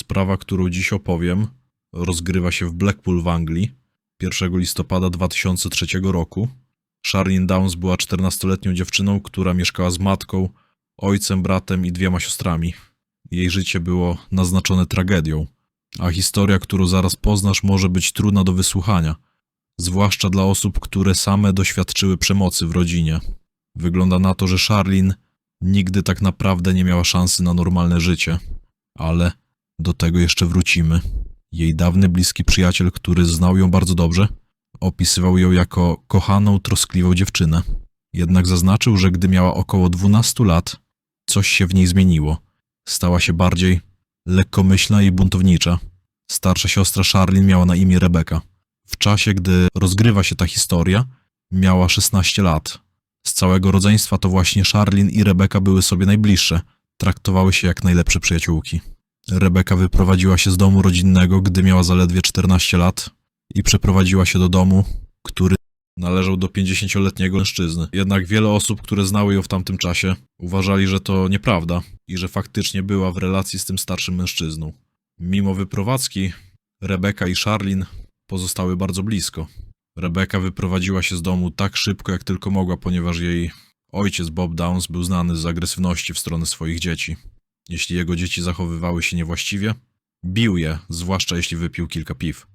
Sprawa, którą dziś opowiem, rozgrywa się w Blackpool w Anglii 1 listopada 2003 roku. Charlene Downs była 14-letnią dziewczyną, która mieszkała z matką, ojcem, bratem i dwiema siostrami. Jej życie było naznaczone tragedią, a historia, którą zaraz poznasz, może być trudna do wysłuchania, zwłaszcza dla osób, które same doświadczyły przemocy w rodzinie. Wygląda na to, że Charlene nigdy tak naprawdę nie miała szansy na normalne życie, ale do tego jeszcze wrócimy. Jej dawny bliski przyjaciel, który znał ją bardzo dobrze, opisywał ją jako kochaną, troskliwą dziewczynę. Jednak zaznaczył, że gdy miała około 12 lat, coś się w niej zmieniło. Stała się bardziej lekkomyślna i buntownicza. Starsza siostra Charlene miała na imię Rebeka. W czasie, gdy rozgrywa się ta historia, miała 16 lat. Z całego rodzeństwa to właśnie Charlene i Rebeka były sobie najbliższe. Traktowały się jak najlepsze przyjaciółki. Rebeka wyprowadziła się z domu rodzinnego, gdy miała zaledwie 14 lat i przeprowadziła się do domu, który należał do 50-letniego mężczyzny. Jednak wiele osób, które znały ją w tamtym czasie, uważali, że to nieprawda i że faktycznie była w relacji z tym starszym mężczyzną. Mimo wyprowadzki, Rebeka i Charlene pozostały bardzo blisko. Rebeka wyprowadziła się z domu tak szybko, jak tylko mogła, ponieważ jej ojciec Bob Downs był znany z agresywności w stronę swoich dzieci. Jeśli jego dzieci zachowywały się niewłaściwie, bił je, zwłaszcza jeśli wypił kilka piw.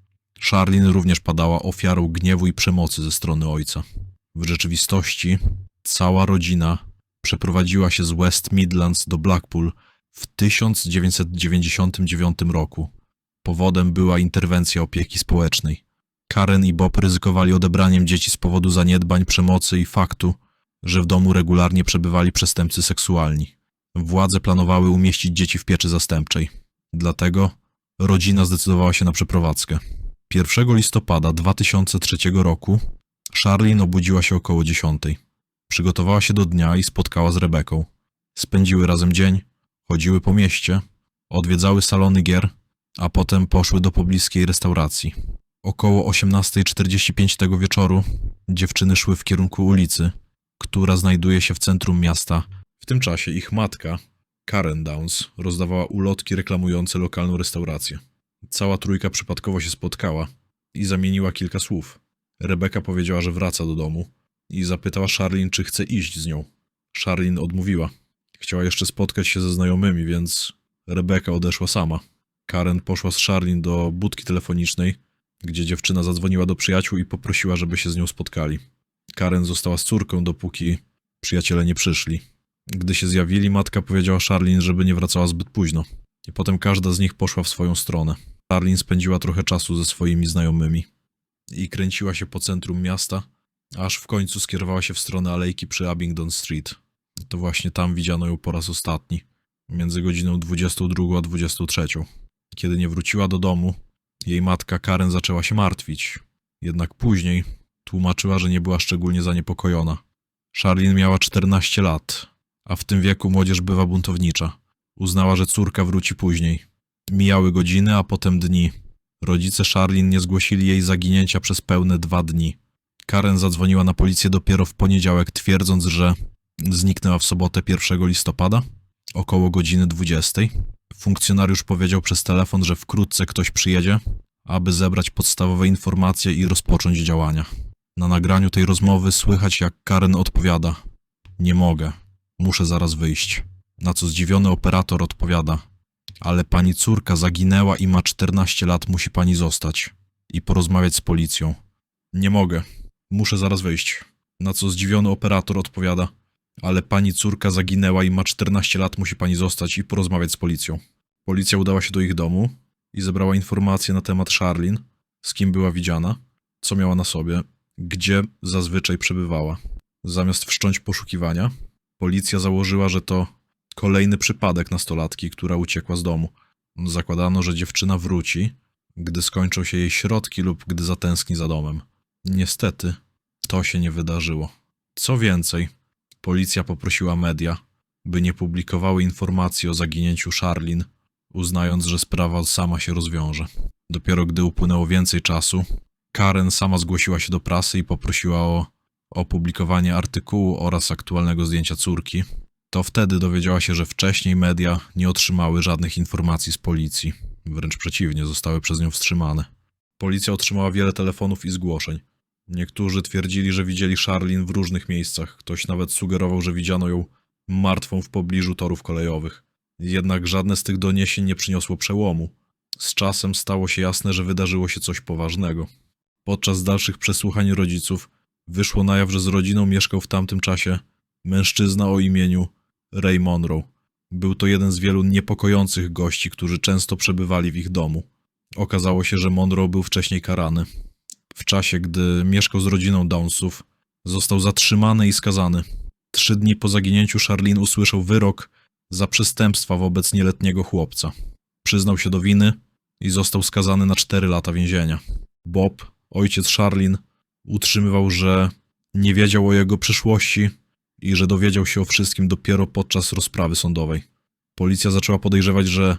Charlene również padała ofiarą gniewu i przemocy ze strony ojca. W rzeczywistości cała rodzina przeprowadziła się z West Midlands do Blackpool w 1999 roku. Powodem była interwencja opieki społecznej. Karen i Bob ryzykowali odebraniem dzieci z powodu zaniedbań, przemocy i faktu, że w domu regularnie przebywali przestępcy seksualni. Władze planowały umieścić dzieci w pieczy zastępczej. Dlatego rodzina zdecydowała się na przeprowadzkę. 1 listopada 2003 roku Charlene obudziła się około 10. Przygotowała się do dnia i spotkała z Rebeką. Spędziły razem dzień, chodziły po mieście, odwiedzały salony gier, a potem poszły do pobliskiej restauracji. Około 18.45 tego wieczoru dziewczyny szły w kierunku ulicy, która znajduje się w centrum miasta. W tym czasie ich matka, Karen Downs, rozdawała ulotki reklamujące lokalną restaurację. Cała trójka przypadkowo się spotkała i zamieniła kilka słów. Rebeka powiedziała, że wraca do domu i zapytała Charlene, czy chce iść z nią. Charlene odmówiła. Chciała jeszcze spotkać się ze znajomymi, więc Rebeka odeszła sama. Karen poszła z Charlene do budki telefonicznej, gdzie dziewczyna zadzwoniła do przyjaciół i poprosiła, żeby się z nią spotkali. Karen została z córką, dopóki przyjaciele nie przyszli. Gdy się zjawili, matka powiedziała Charlene, żeby nie wracała zbyt późno. I potem każda z nich poszła w swoją stronę. Charlene spędziła trochę czasu ze swoimi znajomymi i kręciła się po centrum miasta, aż w końcu skierowała się w stronę alejki przy Abingdon Street. To właśnie tam widziano ją po raz ostatni, między godziną 22 a 23. Kiedy nie wróciła do domu, jej matka Karen zaczęła się martwić. Jednak później tłumaczyła, że nie była szczególnie zaniepokojona. Charlene miała 14 lat, a w tym wieku młodzież bywa buntownicza. Uznała, że córka wróci później. Mijały godziny, a potem dni. Rodzice Charlene nie zgłosili jej zaginięcia przez pełne dwa dni. Karen zadzwoniła na policję dopiero w poniedziałek, twierdząc, że zniknęła w sobotę 1 listopada około godziny 20. Funkcjonariusz powiedział przez telefon, że wkrótce ktoś przyjedzie, aby zebrać podstawowe informacje i rozpocząć działania. Na nagraniu tej rozmowy słychać, jak Karen odpowiada: Nie mogę, muszę zaraz wyjść. Na co zdziwiony operator odpowiada: Ale pani córka zaginęła i ma 14 lat, musi pani zostać i porozmawiać z policją. Nie mogę, muszę zaraz wyjść. Na co zdziwiony operator odpowiada: Ale pani córka zaginęła i ma 14 lat, musi pani zostać i porozmawiać z policją. Policja udała się do ich domu i zebrała informacje na temat Charlene, z kim była widziana, co miała na sobie, gdzie zazwyczaj przebywała. Zamiast wszcząć poszukiwania, policja założyła, że to kolejny przypadek nastolatki, która uciekła z domu. Zakładano, że dziewczyna wróci, gdy skończą się jej środki lub gdy zatęskni za domem. Niestety, to się nie wydarzyło. Co więcej, policja poprosiła media, by nie publikowały informacji o zaginięciu Charlene, uznając, że sprawa sama się rozwiąże. Dopiero gdy upłynęło więcej czasu, Karen sama zgłosiła się do prasy i poprosiła o opublikowanie artykułu oraz aktualnego zdjęcia córki. To wtedy dowiedziała się, że wcześniej media nie otrzymały żadnych informacji z policji. Wręcz przeciwnie, zostały przez nią wstrzymane. Policja otrzymała wiele telefonów i zgłoszeń. Niektórzy twierdzili, że widzieli Charlene w różnych miejscach. Ktoś nawet sugerował, że widziano ją martwą w pobliżu torów kolejowych. Jednak żadne z tych doniesień nie przyniosło przełomu. Z czasem stało się jasne, że wydarzyło się coś poważnego. Podczas dalszych przesłuchań rodziców wyszło na jaw, że z rodziną mieszkał w tamtym czasie mężczyzna o imieniu Ray Monroe. Był to jeden z wielu niepokojących gości, którzy często przebywali w ich domu. Okazało się, że Monroe był wcześniej karany. W czasie, gdy mieszkał z rodziną Downsów, został zatrzymany i skazany. Trzy dni po zaginięciu Charlene usłyszał wyrok za przestępstwa wobec nieletniego chłopca. Przyznał się do winy i został skazany na cztery lata więzienia. Bob, ojciec Charlene, utrzymywał, że nie wiedział o jego przyszłości i że dowiedział się o wszystkim dopiero podczas rozprawy sądowej. Policja zaczęła podejrzewać, że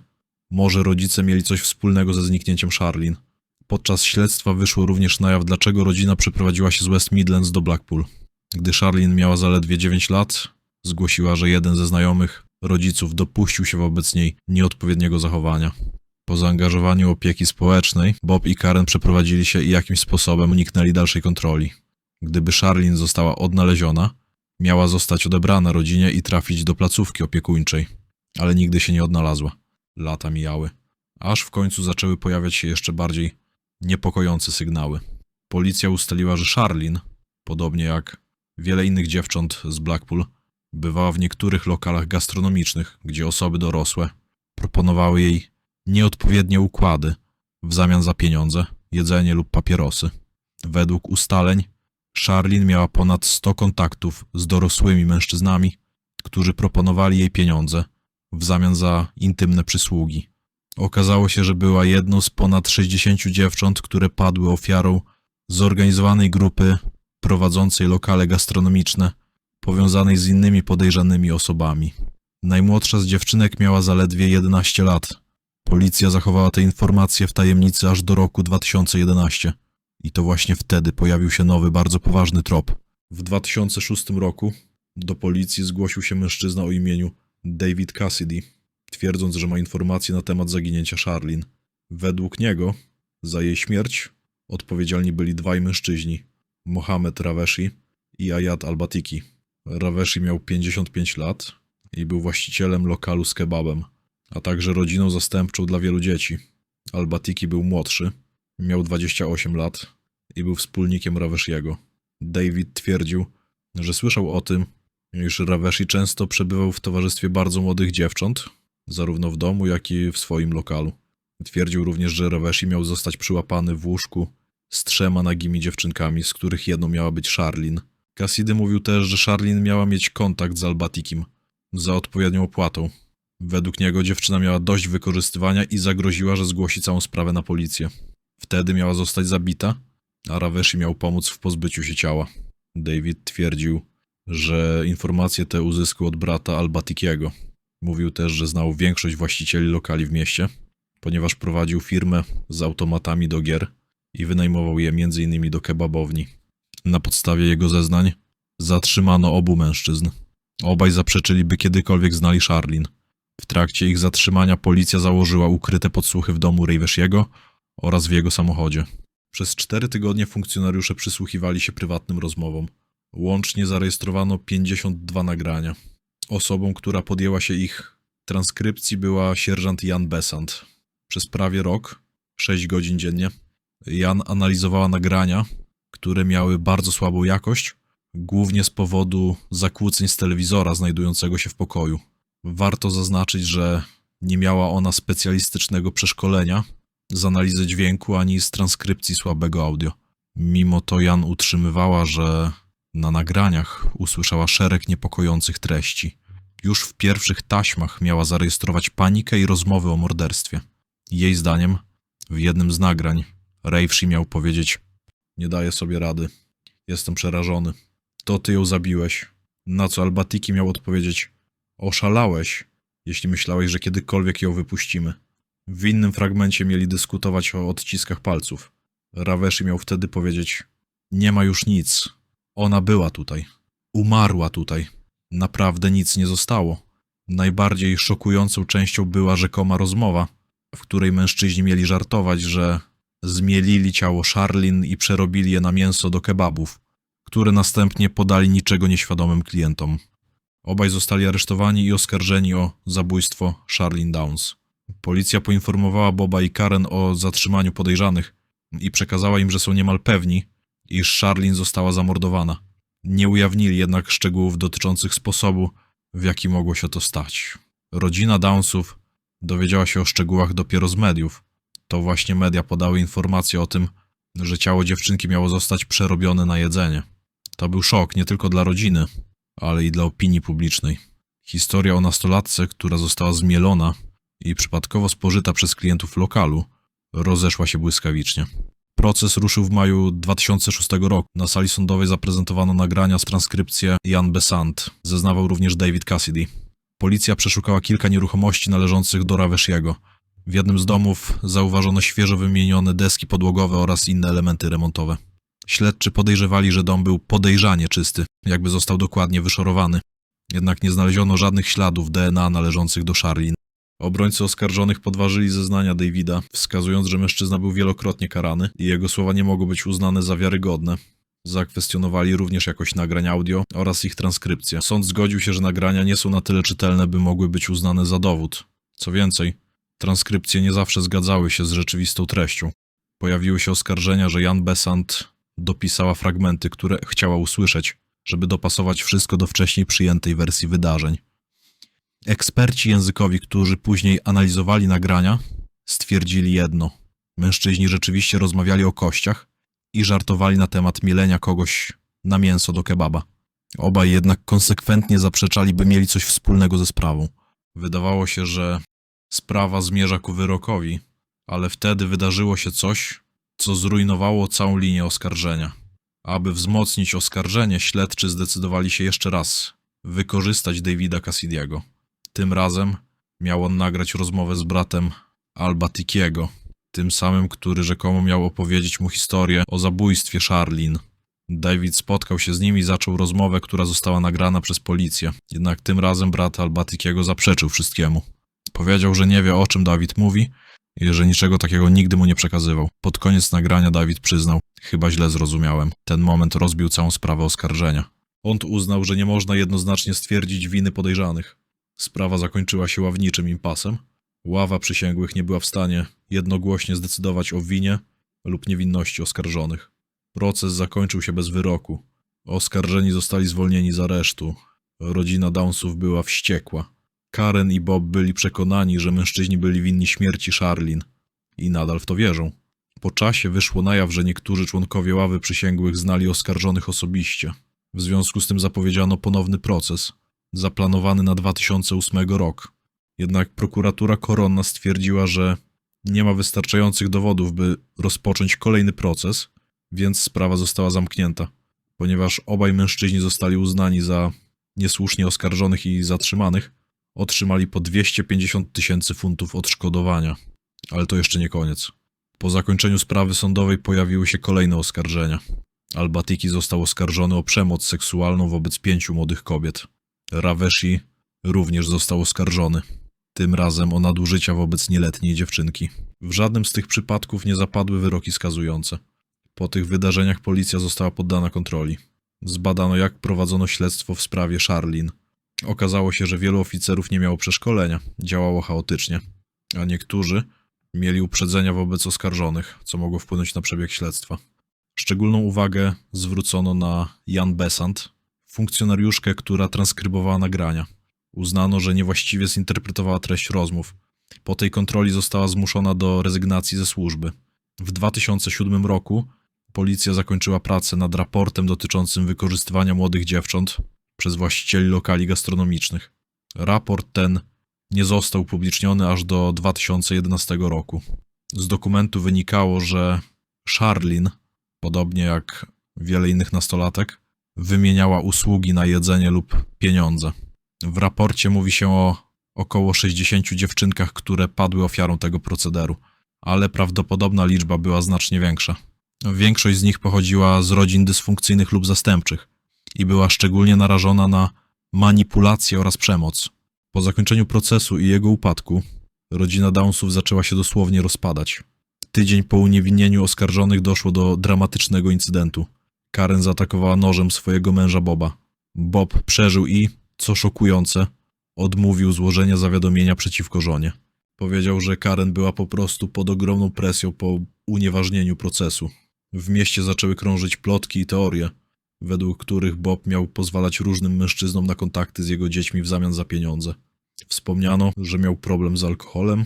może rodzice mieli coś wspólnego ze zniknięciem Charlene. Podczas śledztwa wyszło również na jaw, dlaczego rodzina przeprowadziła się z West Midlands do Blackpool. Gdy Charlene miała zaledwie 9 lat, zgłosiła, że jeden ze znajomych rodziców dopuścił się wobec niej nieodpowiedniego zachowania. Po zaangażowaniu opieki społecznej, Bob i Karen przeprowadzili się i jakimś sposobem uniknęli dalszej kontroli. Gdyby Charlene została odnaleziona, miała zostać odebrana rodzinie i trafić do placówki opiekuńczej, ale nigdy się nie odnalazła. Lata mijały, aż w końcu zaczęły pojawiać się jeszcze bardziej niepokojące sygnały. Policja ustaliła, że Charlene, podobnie jak wiele innych dziewcząt z Blackpool, bywała w niektórych lokalach gastronomicznych, gdzie osoby dorosłe proponowały jej nieodpowiednie układy w zamian za pieniądze, jedzenie lub papierosy. Według ustaleń Charlene miała ponad 100 kontaktów z dorosłymi mężczyznami, którzy proponowali jej pieniądze w zamian za intymne przysługi. Okazało się, że była jedną z ponad 60 dziewcząt, które padły ofiarą zorganizowanej grupy prowadzącej lokale gastronomiczne, powiązanej z innymi podejrzanymi osobami. Najmłodsza z dziewczynek miała zaledwie 11 lat. Policja zachowała te informacje w tajemnicy aż do roku 2011. I to właśnie wtedy pojawił się nowy, bardzo poważny trop. W 2006 roku do policji zgłosił się mężczyzna o imieniu David Cassidy, twierdząc, że ma informacje na temat zaginięcia Charlene. Według niego za jej śmierć odpowiedzialni byli dwaj mężczyźni, Mohamed Raveshi i Ayat Albatiki. Raveshi miał 55 lat i był właścicielem lokalu z kebabem, a także rodziną zastępczą dla wielu dzieci. Albatiki był młodszy, miał 28 lat i był wspólnikiem Raveshiego. David twierdził, że słyszał o tym, iż Raveshi często przebywał w towarzystwie bardzo młodych dziewcząt, zarówno w domu, jak i w swoim lokalu. Twierdził również, że Raveshi miał zostać przyłapany w łóżku z trzema nagimi dziewczynkami, z których jedną miała być Charlene. Cassidy mówił też, że Charlene miała mieć kontakt z Albatikim za odpowiednią opłatą. Według niego dziewczyna miała dość wykorzystywania i zagroziła, że zgłosi całą sprawę na policję. Wtedy miała zostać zabita, a Raveshi miał pomóc w pozbyciu się ciała. David twierdził, że informacje te uzyskał od brata Albatikiego. Mówił też, że znał większość właścicieli lokali w mieście, ponieważ prowadził firmę z automatami do gier i wynajmował je m.in. do kebabowni. Na podstawie jego zeznań zatrzymano obu mężczyzn. Obaj zaprzeczyli, by kiedykolwiek znali Charlene. W trakcie ich zatrzymania policja założyła ukryte podsłuchy w domu Raveshiego oraz w jego samochodzie. Przez cztery tygodnie funkcjonariusze przysłuchiwali się prywatnym rozmowom. Łącznie zarejestrowano 52 nagrania. Osobą, która podjęła się ich transkrypcji była sierżant Jan Besant. Przez prawie rok, 6 godzin dziennie, Jan analizowała nagrania, które miały bardzo słabą jakość, głównie z powodu zakłóceń z telewizora znajdującego się w pokoju. Warto zaznaczyć, że nie miała ona specjalistycznego przeszkolenia z analizy dźwięku ani z transkrypcji słabego audio. Mimo to Jan utrzymywała, że na nagraniach usłyszała szereg niepokojących treści. Już w pierwszych taśmach miała zarejestrować panikę i rozmowy o morderstwie. Jej zdaniem, w jednym z nagrań, Ravshi miał powiedzieć: Nie daję sobie rady. Jestem przerażony. To ty ją zabiłeś. Na co Albatiki miał odpowiedzieć: Oszalałeś, jeśli myślałeś, że kiedykolwiek ją wypuścimy. W innym fragmencie mieli dyskutować o odciskach palców. Raveshi miał wtedy powiedzieć: Nie ma już nic. Ona była tutaj. Umarła tutaj. Naprawdę nic nie zostało. Najbardziej szokującą częścią była rzekoma rozmowa, w której mężczyźni mieli żartować, że zmielili ciało Charlin i przerobili je na mięso do kebabów, które następnie podali niczego nieświadomym klientom. Obaj zostali aresztowani i oskarżeni o zabójstwo Charlene Downs. Policja poinformowała Boba i Karen o zatrzymaniu podejrzanych i przekazała im, że są niemal pewni, iż Charlene została zamordowana. Nie ujawnili jednak szczegółów dotyczących sposobu, w jaki mogło się to stać. Rodzina Downsów dowiedziała się o szczegółach dopiero z mediów. To właśnie media podały informację o tym, że ciało dziewczynki miało zostać przerobione na jedzenie. To był szok nie tylko dla rodziny, ale i dla opinii publicznej. Historia o nastolatce, która została zmielona i przypadkowo spożyta przez klientów lokalu, rozeszła się błyskawicznie. Proces ruszył w maju 2006 roku. Na sali sądowej zaprezentowano nagrania z transkrypcję Jan Besant. Zeznawał również David Cassidy. Policja przeszukała kilka nieruchomości należących do Raveshiego. W jednym z domów zauważono świeżo wymienione deski podłogowe oraz inne elementy remontowe. Śledczy podejrzewali, że dom był podejrzanie czysty, jakby został dokładnie wyszorowany. Jednak nie znaleziono żadnych śladów DNA należących do Charlene. Obrońcy oskarżonych podważyli zeznania Davida, wskazując, że mężczyzna był wielokrotnie karany i jego słowa nie mogą być uznane za wiarygodne. Zakwestionowali również jakość nagrań audio oraz ich transkrypcję. Sąd zgodził się, że nagrania nie są na tyle czytelne, by mogły być uznane za dowód. Co więcej, transkrypcje nie zawsze zgadzały się z rzeczywistą treścią. Pojawiły się oskarżenia, że Jan Besant dopisała fragmenty, które chciała usłyszeć, żeby dopasować wszystko do wcześniej przyjętej wersji wydarzeń. Eksperci językowi, którzy później analizowali nagrania, stwierdzili jedno. Mężczyźni rzeczywiście rozmawiali o kościach i żartowali na temat mielenia kogoś na mięso do kebaba. Obaj jednak konsekwentnie zaprzeczali, by mieli coś wspólnego ze sprawą. Wydawało się, że sprawa zmierza ku wyrokowi, ale wtedy wydarzyło się coś, co zrujnowało całą linię oskarżenia. Aby wzmocnić oskarżenie, śledczy zdecydowali się jeszcze raz wykorzystać Davida Cassidiego. Tym razem miał on nagrać rozmowę z bratem Alba Tikiego, tym samym, który rzekomo miał opowiedzieć mu historię o zabójstwie Charlene. David spotkał się z nim i zaczął rozmowę, która została nagrana przez policję. Jednak tym razem brat Albatikiego zaprzeczył wszystkiemu. Powiedział, że nie wie o czym Dawid mówi że niczego takiego nigdy mu nie przekazywał. Pod koniec nagrania Dawid przyznał, chyba źle zrozumiałem. Ten moment rozbił całą sprawę oskarżenia. On uznał, że nie można jednoznacznie stwierdzić winy podejrzanych. Sprawa zakończyła się ławniczym impasem. Ława przysięgłych nie była w stanie jednogłośnie zdecydować o winie lub niewinności oskarżonych. Proces zakończył się bez wyroku. Oskarżeni zostali zwolnieni z aresztu. Rodzina Downsów była wściekła. Karen i Bob byli przekonani, że mężczyźni byli winni śmierci Charlin i nadal w to wierzą. Po czasie wyszło na jaw, że niektórzy członkowie ławy przysięgłych znali oskarżonych osobiście. W związku z tym zapowiedziano ponowny proces, zaplanowany na 2008 rok. Jednak prokuratura koronna stwierdziła, że nie ma wystarczających dowodów, by rozpocząć kolejny proces, więc sprawa została zamknięta, ponieważ obaj mężczyźni zostali uznani za niesłusznie oskarżonych i zatrzymanych, otrzymali po 250 tysięcy funtów odszkodowania. Ale to jeszcze nie koniec. Po zakończeniu sprawy sądowej pojawiły się kolejne oskarżenia. Albatiki został oskarżony o przemoc seksualną wobec pięciu młodych kobiet. Raveshi również został oskarżony. Tym razem o nadużycia wobec nieletniej dziewczynki. W żadnym z tych przypadków nie zapadły wyroki skazujące. Po tych wydarzeniach policja została poddana kontroli. Zbadano, jak prowadzono śledztwo w sprawie Charlene. Okazało się, że wielu oficerów nie miało przeszkolenia, działało chaotycznie, a niektórzy mieli uprzedzenia wobec oskarżonych, co mogło wpłynąć na przebieg śledztwa. Szczególną uwagę zwrócono na Jan Besant, funkcjonariuszkę, która transkrybowała nagrania. Uznano, że niewłaściwie zinterpretowała treść rozmów. Po tej kontroli została zmuszona do rezygnacji ze służby. W 2007 roku policja zakończyła pracę nad raportem dotyczącym wykorzystywania młodych dziewcząt przez właścicieli lokali gastronomicznych. Raport ten nie został upubliczniony aż do 2011 roku. Z dokumentu wynikało, że Charlene, podobnie jak wiele innych nastolatek, wymieniała usługi na jedzenie lub pieniądze. W raporcie mówi się o około 60 dziewczynkach, które padły ofiarą tego procederu, ale prawdopodobna liczba była znacznie większa. Większość z nich pochodziła z rodzin dysfunkcyjnych lub zastępczych i była szczególnie narażona na manipulację oraz przemoc. Po zakończeniu procesu i jego upadku, Rodzina Downsów zaczęła się dosłownie rozpadać. Tydzień po uniewinnieniu oskarżonych doszło do dramatycznego incydentu. Karen zaatakowała nożem swojego męża Boba. Bob przeżył i, co szokujące, odmówił złożenia zawiadomienia przeciwko żonie. Powiedział, że Karen była po prostu pod ogromną presją po unieważnieniu procesu. W mieście zaczęły krążyć plotki i teorie, według których Bob miał pozwalać różnym mężczyznom na kontakty z jego dziećmi w zamian za pieniądze. Wspomniano, że miał problem z alkoholem,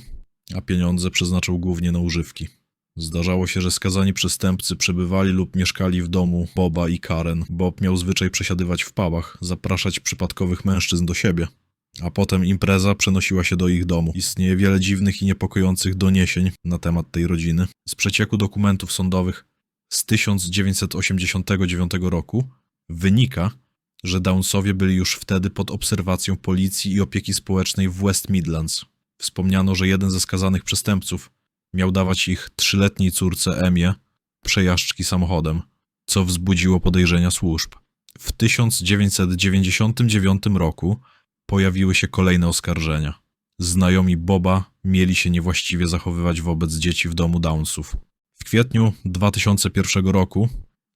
a pieniądze przeznaczał głównie na używki. Zdarzało się, że skazani przestępcy przebywali lub mieszkali w domu Boba i Karen. Bob miał zwyczaj przesiadywać w pubach, zapraszać przypadkowych mężczyzn do siebie, a potem impreza przenosiła się do ich domu. Istnieje wiele dziwnych i niepokojących doniesień na temat tej rodziny. Z przecieku dokumentów sądowych z 1989 roku wynika, że Downsowie byli już wtedy pod obserwacją policji i opieki społecznej w West Midlands. Wspomniano, że jeden ze skazanych przestępców miał dawać ich trzyletniej córce Emie przejażdżki samochodem, co wzbudziło podejrzenia służb. W 1999 roku pojawiły się kolejne oskarżenia. Znajomi Boba mieli się niewłaściwie zachowywać wobec dzieci w domu Downsów. Kwietniu 2001 roku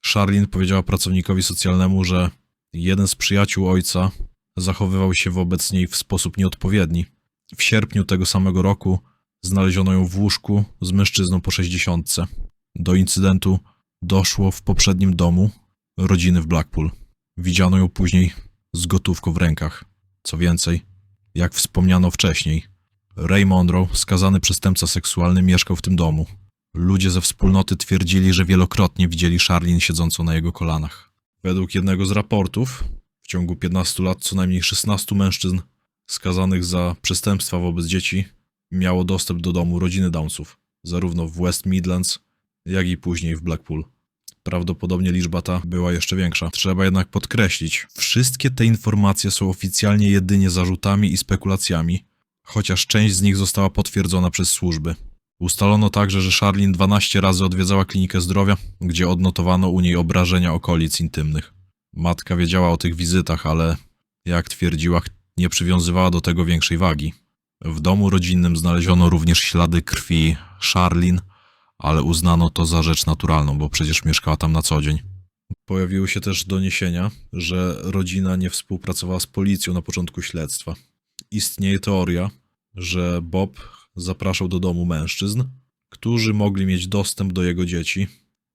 Charlene powiedziała pracownikowi socjalnemu, że jeden z przyjaciół ojca zachowywał się wobec niej w sposób nieodpowiedni. W sierpniu tego samego roku znaleziono ją w łóżku z mężczyzną po 60. Do incydentu doszło w poprzednim domu rodziny w Blackpool. Widziano ją później z gotówką w rękach. Co więcej, jak wspomniano wcześniej, Ray Monroe, skazany przestępca seksualny, mieszkał w tym domu. Ludzie ze wspólnoty twierdzili, że wielokrotnie widzieli Charlene siedzącą na jego kolanach. Według jednego z raportów, w ciągu 15 lat co najmniej 16 mężczyzn skazanych za przestępstwa wobec dzieci miało dostęp do domu rodziny Downsów, zarówno w West Midlands, jak i później w Blackpool. Prawdopodobnie liczba ta była jeszcze większa. Trzeba jednak podkreślić, wszystkie te informacje są oficjalnie jedynie zarzutami i spekulacjami, chociaż część z nich została potwierdzona przez służby. Ustalono także, że Charlene 12 razy odwiedzała klinikę zdrowia, gdzie odnotowano u niej obrażenia okolic intymnych. Matka wiedziała o tych wizytach, ale jak twierdziła, nie przywiązywała do tego większej wagi. W domu rodzinnym znaleziono również ślady krwi Charlene, ale uznano to za rzecz naturalną, bo przecież mieszkała tam na co dzień. Pojawiły się też doniesienia, że rodzina nie współpracowała z policją na początku śledztwa. Istnieje teoria, że Bob zapraszał do domu mężczyzn, którzy mogli mieć dostęp do jego dzieci.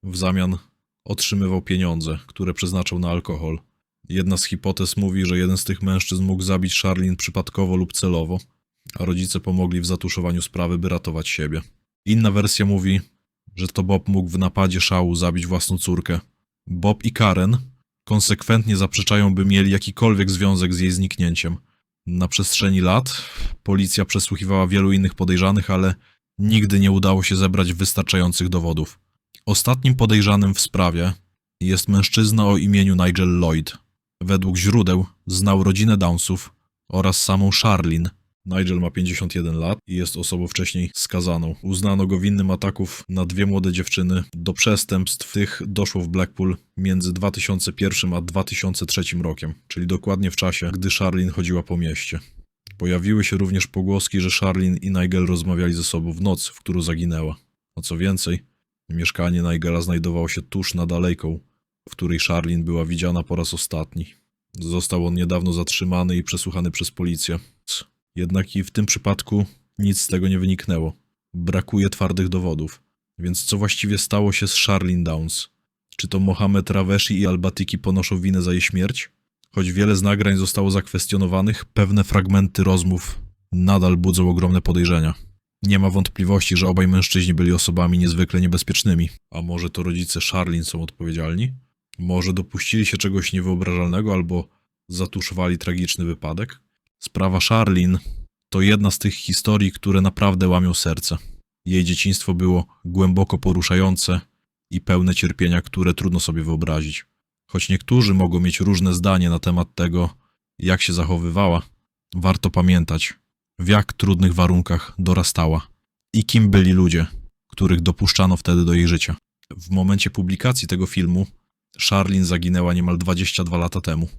W zamian otrzymywał pieniądze, które przeznaczał na alkohol. Jedna z hipotez mówi, że jeden z tych mężczyzn mógł zabić Charlene przypadkowo lub celowo, a rodzice pomogli w zatuszowaniu sprawy, by ratować siebie. Inna wersja mówi, że to Bob mógł w napadzie szału zabić własną córkę. Bob i Karen konsekwentnie zaprzeczają, by mieli jakikolwiek związek z jej zniknięciem. Na przestrzeni lat policja przesłuchiwała wielu innych podejrzanych, ale nigdy nie udało się zebrać wystarczających dowodów. Ostatnim podejrzanym w sprawie jest mężczyzna o imieniu Nigel Lloyd. Według źródeł znał rodzinę Downsów oraz samą Charlene. Nigel ma 51 lat i jest osobą wcześniej skazaną. Uznano go winnym ataków na dwie młode dziewczyny. Do przestępstw tych doszło w Blackpool między 2001 a 2003 rokiem, czyli dokładnie w czasie, gdy Charlene chodziła po mieście. Pojawiły się również pogłoski, że Charlene i Nigel rozmawiali ze sobą w noc, w którą zaginęła. A co więcej, mieszkanie Nigela znajdowało się tuż nad alejką, w której Charlene była widziana po raz ostatni. Został on niedawno zatrzymany i przesłuchany przez policję. Jednak i w tym przypadku nic z tego nie wyniknęło. Brakuje twardych dowodów. Więc co właściwie stało się z Charlene Downs? Czy to Mohamed Raveshi i Albatiki ponoszą winę za jej śmierć? Choć wiele z nagrań zostało zakwestionowanych, pewne fragmenty rozmów nadal budzą ogromne podejrzenia. Nie ma wątpliwości, że obaj mężczyźni byli osobami niezwykle niebezpiecznymi. A może to rodzice Charlene są odpowiedzialni? Może dopuścili się czegoś niewyobrażalnego albo zatuszowali tragiczny wypadek? Sprawa Charlene to jedna z tych historii, które naprawdę łamią serce. Jej dzieciństwo było głęboko poruszające i pełne cierpienia, które trudno sobie wyobrazić. Choć niektórzy mogą mieć różne zdanie na temat tego, jak się zachowywała, warto pamiętać, w jak trudnych warunkach dorastała i kim byli ludzie, których dopuszczano wtedy do jej życia. W momencie publikacji tego filmu Charlene zaginęła niemal 22 lata temu.